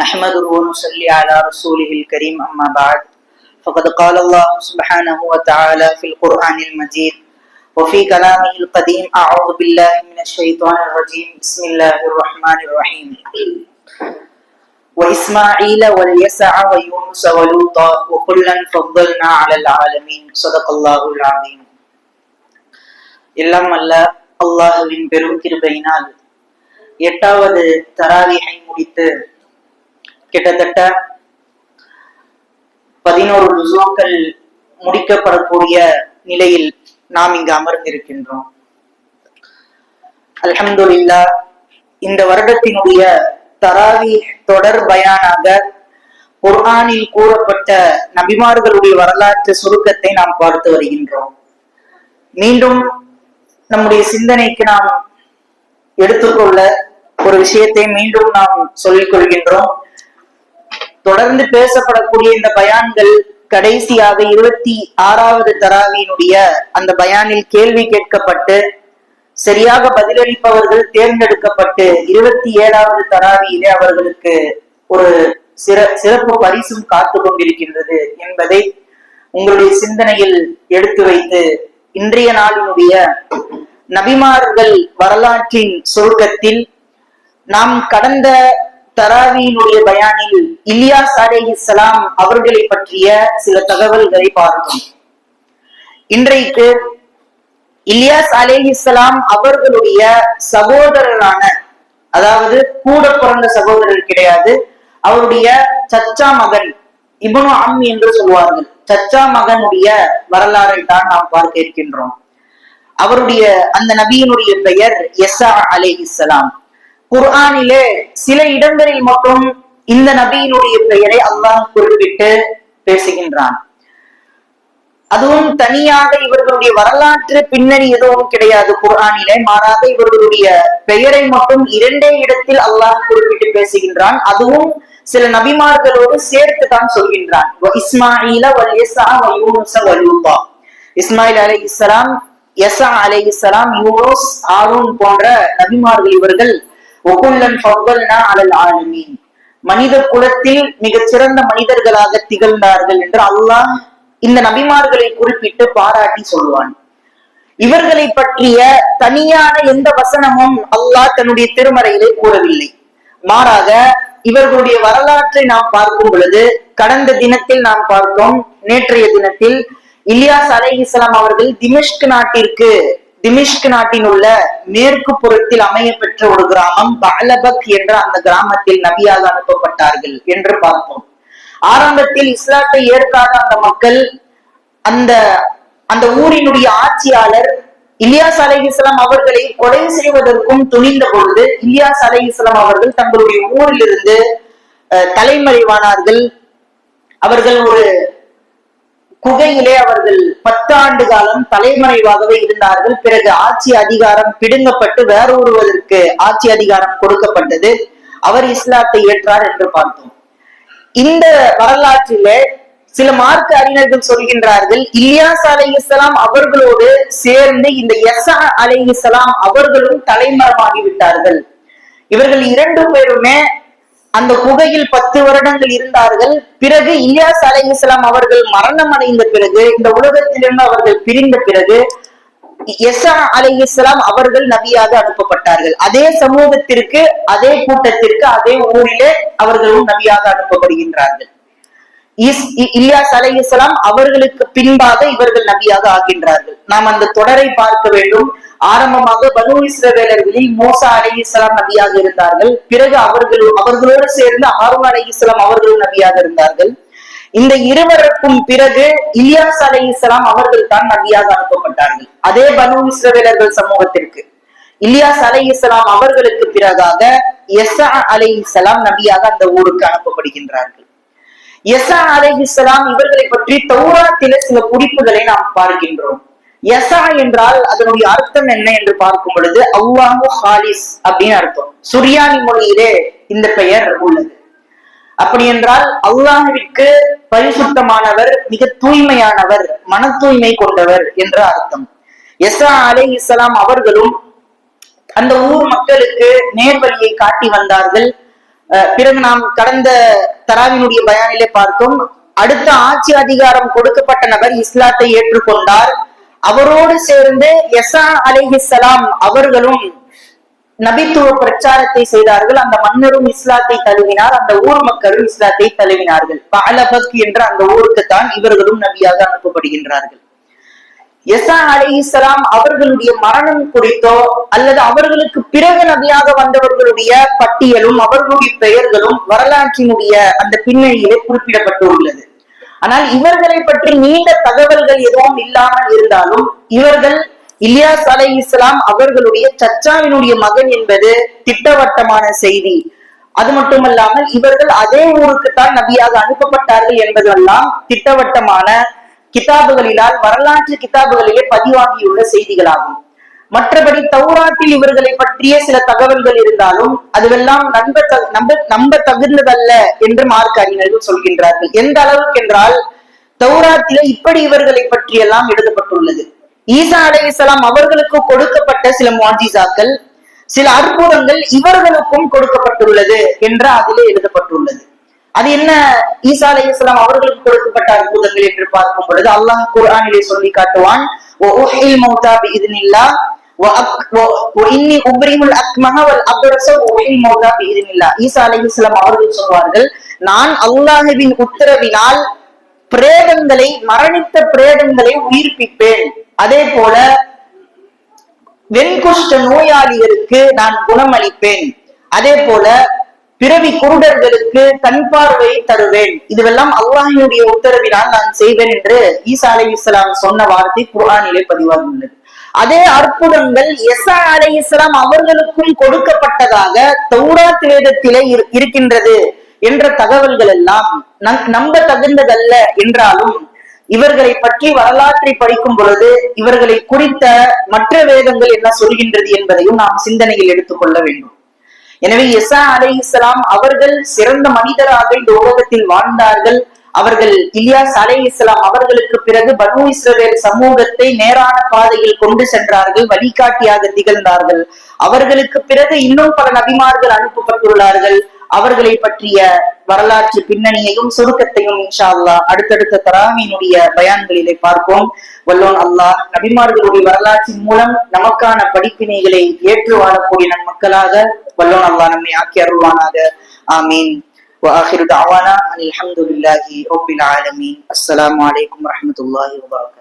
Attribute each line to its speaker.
Speaker 1: نحمده ونصلي على رسوله الكريم أما بعد. فقد قال الله سبحانه وتعالى في القرآن المجيد وفي كلامه القديم أعوذ بالله من الشيطان الرجيم بسم الله الرحمن الرحيم. وإسماعيل واليسع ويونس ولوطا وكلا فضلنا على العالمين. صدق الله العظيم. எல்லாம் அல்ல அல்லாஹுவின் பெரும் கிருபையினால் எட்டாவது தராவிகை முடித்து கிட்டத்தட்ட பதினோரு முடிக்கப்படக்கூடிய நிலையில் நாம் இங்கு அமர்ந்திருக்கின்றோம். அல்ஹம்துலில்லா இந்த வருடத்தினுடைய தராவி தொடர் பயானாக குர்ஆனில் கூறப்பட்ட நபிமார்களுடைய வரலாற்று சுருக்கத்தை நாம் பார்த்து வருகின்றோம். மீண்டும் நம்முடைய சிந்தனைக்கு நாம் எடுத்துக்கொள்ள ஒரு விஷயத்தை மீண்டும் நாம் சொல்லிக் கொள்கின்றோம். தொடர்ந்து பேசப்படக்கூடிய இந்த பயான்கள் கடைசியாக இருபத்தி ஆறாவது தராவியினுடைய அந்த பயானில் கேள்வி கேட்கப்பட்டு சரியாக பதிலளிப்பவர்கள் தேர்ந்தெடுக்கப்பட்டு இருபத்தி ஏழாவது தராவியிலே அவர்களுக்கு ஒரு சிற சிறப்பு பரிசும் காத்து கொண்டிருக்கின்றது என்பதை உங்களுடைய சிந்தனையில் எடுத்து வைத்து இன்றைய நாளினுடைய நபிமார்கள் வரலாற்றின் சுருக்கத்தில் நாம் கடந்த தராவியினுடைய பயானில் இலியாஸ் அலைஹிஸ்ஸலாம் அவர்களை பற்றிய சில தகவல்களை பார்த்தோம். இன்றைக்கு இலியாஸ் அலைஹிஸ்ஸலாம் அவர்களுடைய சகோதரரான அதாவது கூட பிறந்த சகோதரர் கிடையாது அவருடைய சச்சா மகன் இபனு அம் என்று சொல்வார்கள் சச்சா மகனுடைய வரலாறை தான் நாம் பார்க்க இருக்கின்றோம். அவருடைய அந்த நபியினுடைய பெயர் எஸ்ஸா இஸ்லாம் குர்ஆனிலே சில இடங்களில் மட்டும் இந்த நபியினுடைய பெயரை அல்லாஹ் குறிப்பிட்டு பேசுகின்றான். அதுவும் தனியாக இவர்களுடைய வரலாற்று பின்னணி எதுவும் கிடையாது குர்ஆனிலே. மாறாக இவர்களுடைய பெயரை மட்டும் இரண்டே இடத்தில் அல்லாஹ் குறிப்பிட்டு பேசுகின்றான். அதுவும் சில நபிமார்களோடு சேர்த்து தான் சொல்கின்றான். இஸ்மாயில வல் யஸா வல்லூபா இஸ்மாயில் அலை லூத்தா. இஸ்மாயில் அலைஹிஸ்ஸலாம் யஸா அலைஹிஸ்ஸலாம் ஆரூன் போன்ற நபிமார்கள் இவர்கள் ஒகுல்லன் ஃபவ்வல்னா அலல் ஆலமீன். மனித குலத்தில் மிகச் சிறந்த மனிதர்களாக திகழ்ந்தார்கள் என்று அல்லாஹ் இந்த நபிமார்களை குறிப்பிட்டு பாராட்டி சொல்வான் இவர்களை பற்றிய தனியான எந்த வசனமும் அல்லாஹ் தன்னுடைய திருமறையிலே கூறவில்லை. மாறாக இவர்களுடைய வரலாற்றை நாம் பார்க்கும் பொழுது கடந்த தினத்தில் நாம் பார்த்தோம் நேற்றைய தினத்தில் இலியாஸ் அலைஹிஸ்லாம் அவர்கள் திமிஷ்க் நாட்டிற்கு திமிஷ்க் நாட்டின் உள்ள மேற்கு புறத்தில் அமைய பெற்ற ஒரு கிராமம் பலபக் என்ற அந்த கிராமத்தில் நபியாக அனுப்பப்பட்டார்கள் என்று பார்த்தோம் ஆரம்பத்தில் இஸ்லாத்தை ஏற்காத அந்த மக்கள் அந்த அந்த ஊரினுடைய ஆட்சியாளர் இலியாஸ் அலைஹிஸ்லாம் அவர்களை கொலை செய்வதற்கும் துணிந்த பொழுது இலியாஸ் அலைஹிஸ்லாம் அவர்கள் தங்களுடைய ஊரிலிருந்து தலைமறைவானார்கள். அவர்கள் ஒரு குகையிலே அவர்கள் பத்தாண்டு காலம் தலைமறைவாகவே இருந்தார்கள். பிறகு ஆட்சி அதிகாரம் பிடுங்கப்பட்டு வேறொருவதற்கு ஆட்சி அதிகாரம் கொடுக்கப்பட்டது. அவர் இஸ்லாத்தை ஏற்றார் என்று பார்த்தோம். இந்த வரலாற்றிலே சில மார்க்க அறிஞர்கள் சொல்கின்றார்கள் இல்லியாஸ் அலை இஸ்லாம் அவர்களோடு சேர்ந்து இந்த எஸ் அலை இஸ்லாம் அவர்களும் தலைமரமாகி விட்டார்கள். இவர்கள் இரண்டு பேருமே அந்த குகையில் பத்து வருடங்கள் இருந்தார்கள். பிறகு இலியாஸ் அலை இஸ்லாம் அவர்கள் மரணம் அடைந்த பிறகு இந்த உலகத்திலிருந்து அவர்கள் பிரிந்த பிறகு எஸ்ஆ அலை இஸ்லாம் அவர்கள் நபியாக அனுப்பப்பட்டார்கள். அதே சமூகத்திற்கு அதே கூட்டத்திற்கு அதே ஊரிலே அவர்களும் நபியாக அனுப்பப்படுகின்றார்கள். இலியாஸ் அலை அவர்களுக்கு பின்பாக இவர்கள் நபியாக ஆகின்றார்கள். நாம் அந்த தொடரை பார்க்க வேண்டும். ஆரம்பமாக பனு இஸ்ரவேலர்களில் மோசா அலை இஸ்லாம் நபியாக இருந்தார்கள். பிறகு அவர்கள் அவர்களோடு சேர்ந்து ஆர்வம் அலை இஸ்லாம் அவர்களும் நபியாக இருந்தார்கள். இந்த இருவருக்கும் பிறகு இலியாஸ் அலை இஸ்லாம் அவர்கள் தான் நபியாக அனுப்பப்பட்டார்கள். அதே பனு இஸ்ரவேலர்கள் சமூகத்திற்கு. இலியாஸ் அலை இஸ்லாம் அவர்களுக்கு பிறகாக எஸ்ஆ அலை இஸ்லாம் நபியாக அந்த ஊருக்கு அனுப்பப்படுகின்றார்கள். எசா அலைஹிஸ்லாம் இவர்களை பற்றி தௌராத்தில சில குறிப்புகளை நாம் பார்க்கின்றோம். எசா என்றால் அதனுடைய அர்த்தம் என்ன என்று பார்க்கும் பொழுது அவ்வாஹு ஹாலிஸ் அப்படின்னு அர்த்தம். சுரியானி மொழியிலே இந்த பெயர் உள்ளது. அப்படி என்றால் அல்லாஹுவிற்கு பரிசுத்தமானவர் மிக தூய்மையானவர் மன தூய்மை கொண்டவர் என்ற அர்த்தம். எஸ்ரா அலே இஸ்லாம் அவர்களும் அந்த ஊர் மக்களுக்கு நேர்வழியை காட்டி வந்தார்கள். பிறகு நாம் கடந்த தராவினுடைய பயானிலே பார்த்தோம் அடுத்த ஆட்சி அதிகாரம் கொடுக்கப்பட்ட நபர் இஸ்லாத்தை ஏற்றுக்கொண்டார். அவரோடு சேர்ந்து எசா அலிஹிசலாம் அவர்களும் நபித்துவ பிரச்சாரத்தை செய்தார்கள். அந்த மன்னரும் இஸ்லாத்தை தழுவினார் அந்த ஊர் மக்களும் இஸ்லாத்தை தழுவினார்கள். பாலபக் என்ற அந்த ஊருக்கு தான் இவர்களும் நபியாக அனுப்பப்படுகின்றார்கள். எசா அலி இஸ்லாம் அவர்களுடைய மரணம் குறித்தோ அல்லது அவர்களுக்கு பிறகு நபியாக வந்தவர்களுடைய பட்டியலும் அவர்களுடைய பெயர்களும் வரலாற்றினுடைய அந்த பின்னணியிலே குறிப்பிடப்பட்டுள்ளது. ஆனால் இவர்களை பற்றி நீண்ட தகவல்கள் எதுவும் இல்லாமல் இருந்தாலும் இவர்கள் இலியாஸ் அலை இஸ்லாம் அவர்களுடைய சச்சாவினுடைய மகன் என்பது திட்டவட்டமான செய்தி. அது மட்டுமல்லாமல் இவர்கள் அதே ஊருக்குத்தான் நபியாக அனுப்பப்பட்டார்கள் என்பதெல்லாம் திட்டவட்டமான கிதாபுகளிலால் வரலாற்று கிதாபுகளிலே பதிவாகியுள்ள செய்திகளாகும். மற்றபடி தௌராத்தில் இவர்களை பற்றிய சில தகவல்கள் இருந்தாலும் அதுவெல்லாம் நம்ப நம்ப நம்ப தகுந்ததல்ல என்று மார்க்க அறிஞர்கள் சொல்கின்றார்கள். எந்த அளவுக்கு என்றால் தௌராத்தில இப்படி இவர்களை பற்றியெல்லாம் எழுதப்பட்டுள்ளது. ஈசா அலைஹிஸ்ஸலாம் அவர்களுக்கு கொடுக்கப்பட்ட சில மாஜிசாக்கள் சில அற்புதங்கள் இவர்களுக்கும் கொடுக்கப்பட்டுள்ளது என்று அதிலே எழுதப்பட்டுள்ளது. அது என்ன? ஈசா அலி இஸ்லாம் அவர்களுக்கு கொடுக்கப்பட்ட அற்புதங்கள் என்று பார்க்கும் பொழுது அல்லாஹ் குரானிலே சொல்லி காட்டுவான் அவர்கள் சொல்வார்கள் நான் அல்லாஹுவின் உத்தரவினால் பிரேதங்களை மரணித்த பிரேதங்களை உயிர்ப்பிப்பேன். அதே போல வெண்குஷ்ட நோயாளிகளுக்கு நான் குணமளிப்பேன். அதே போல பிறவி குருடர்களுக்கு கண் பார்வையை தருவேன். இதுவெல்லாம் அல்லாஹினுடைய உத்தரவினால் நான் செய்வேன் என்று ஈசா அலை இஸ்லாம் சொன்ன வார்த்தை குரானிலே பதிவாகியுள்ளது. அதே அற்புதங்கள் எசா அலை இஸ்லாம் அவர்களுக்கும் கொடுக்கப்பட்டதாக தௌராத் வேதத்திலே இரு- இருக்கின்றது என்ற தகவல்கள் எல்லாம் நம்- நம்ப தகுந்ததல்ல என்றாலும் இவர்களை பற்றி வரலாற்றை படிக்கும் பொழுது இவர்களை குறித்த மற்ற வேதங்கள் என்ன சொல்கின்றது என்பதையும் நாம் சிந்தனையில் எடுத்துக்கொள்ள வேண்டும். எனவே எசா அலை இஸ்லாம் அவர்கள் சிறந்த மனிதராக இந்த உலகத்தில் வாழ்ந்தார்கள். அவர்கள் இலியாஸ் அலை இஸ்லாம் அவர்களுக்கு பிறகு பனு இஸ்ரவேல் சமூகத்தை நேரான பாதையில் கொண்டு சென்றார்கள் வழிகாட்டியாக திகழ்ந்தார்கள். அவர்களுக்கு பிறகு இன்னும் பல நபிமார்கள் அனுப்பப்பட்டுள்ளார்கள். அவர்களை பற்றிய வரலாற்று பின்னணியையும் சுருக்கத்தையும் இன்ஷா அல்லாஹ் அடுத்தடுத்த தராவினுடைய பயான்களிலே பார்ப்போம் வல்லோன் அல்லாஹ் நபிமார்களுடைய வரலாற்றின் மூலம் நமக்கான படிப்பினைகளை ஏற்று வாழக்கூடிய நம் மக்களாக வல்லோன் அல்லாஹ் நம்மை ஆக்கி அருள்வானாக ஆமீன் وآخر دعوانا أن الحمد لله رب العالمين السلام عليكم ورحمة الله وبركاته